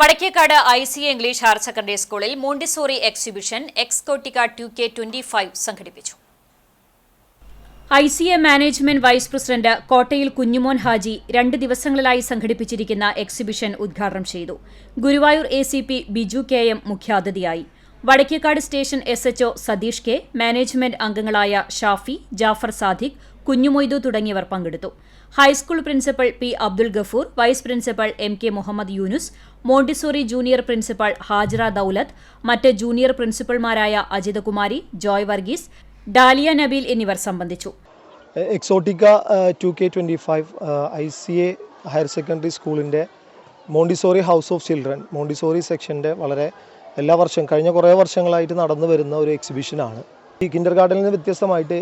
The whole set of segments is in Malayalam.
Vadakkekad I C English higher secondary സ്കൂളിൽ Montessori exhibition Exotica two K twenty five സംഘടിപ്പിച്ചു. I C A management vice president Kottayil Kunjumon Haji രണ്ട് ദിവസങ്ങളിലായി സംഘടിപ്പിച്ചിരിക്കുന്ന എക്സിബിഷൻ ഉദ്ഘാടനം ചെയ്തു. Guruvayur A C P Biju K M മുഖ്യാതിഥിയായി. Vadakkekad station S H O Satheesh K management അംഗങ്ങളായ ഷാഫി ജാഫർ സാദിഖ് കുഞ്ഞുമൊയ്തു തുടങ്ങിയവർ പങ്കെടുത്തു. High school principal P Abdul Gafoor vice principal M K Muhammad Yunus Montessori junior principal Hajira Daulath മറ്റ് ജൂനിയർ പ്രിൻസിപ്പൽമാരായ അജിതകുമാരി ജോയ് വർഗീസ് ഡാലിയ നബീൽ എന്നിവർ സംബന്ധിച്ചു. Exotica two K twenty five I C A higher secondary സ്കൂളിന്റെ Montessori house of children Montessori സെക്ഷന്റെ വളരെ എല്ലാ വർഷവും കഴിഞ്ഞ കുറേ വർഷങ്ങളായിട്ട് നടന്നു വരുന്ന ഒരു എക്സിബിഷനാണ് ഈ കിൻഡർ ഗാർഡനിൽ നിന്ന് വ്യത്യസ്തമായിട്ട്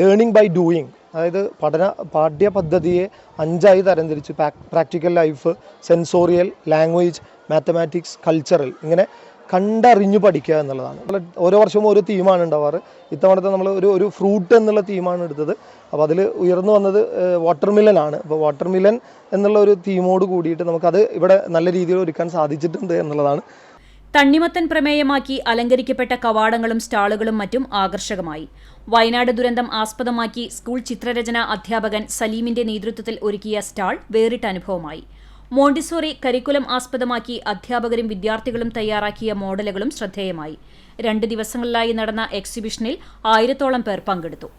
ലേണിംഗ് ബൈ ഡൂയിങ് അതായത് പഠന പാഠ്യ പദ്ധതിയെ അഞ്ചായി തരംതിരിച്ച് practical life sensorial language mathematics cultural ഇങ്ങനെ കണ്ടറിഞ്ഞു പഠിക്കുക എന്നുള്ളതാണ്. ഓരോ വർഷവും ഓരോ തീമാണ് ഉണ്ടാവാറ്. ഇത്തവണത്തെ നമ്മൾ ഒരു ഒരു ഫ്രൂട്ട് എന്നുള്ള തീമാണ് എടുത്തത്. അപ്പോൾ അതിൽ ഉയർന്നു വന്നത് വാട്ടർ ആണ്. അപ്പോൾ വാട്ടർ മില്ലൻ എന്നുള്ള ഒരു തീമോട് കൂടിയിട്ട് നമുക്കത് ഇവിടെ നല്ല രീതിയിൽ ഒരുക്കാൻ സാധിച്ചിട്ടുണ്ട് എന്നുള്ളതാണ് തണ്ണിമത്തൻ പ്രമേയമാക്കി അലങ്കരിക്കപ്പെട്ട കവാടങ്ങളും സ്റ്റാളുകളും മറ്റും ആകർഷകമായി. വയനാട് ദുരന്തം ആസ്പദമാക്കി സ്കൂൾ ചിത്രരചന അധ്യാപകൻ സലീമിന്റെ നേതൃത്വത്തിൽ ഒരുക്കിയ സ്റ്റാൾ വേറിട്ട അനുഭവമായി. മോണ്ടിസോറി കരിക്കുലം ആസ്പദമാക്കി അധ്യാപകരും വിദ്യാർത്ഥികളും തയ്യാറാക്കിയ മോഡലുകളും ശ്രദ്ധേയമായി. രണ്ട് ദിവസങ്ങളിലായി നടന്ന എക്സിബിഷനിൽ ആയിരത്തോളം പേർ പങ്കെടുത്തു.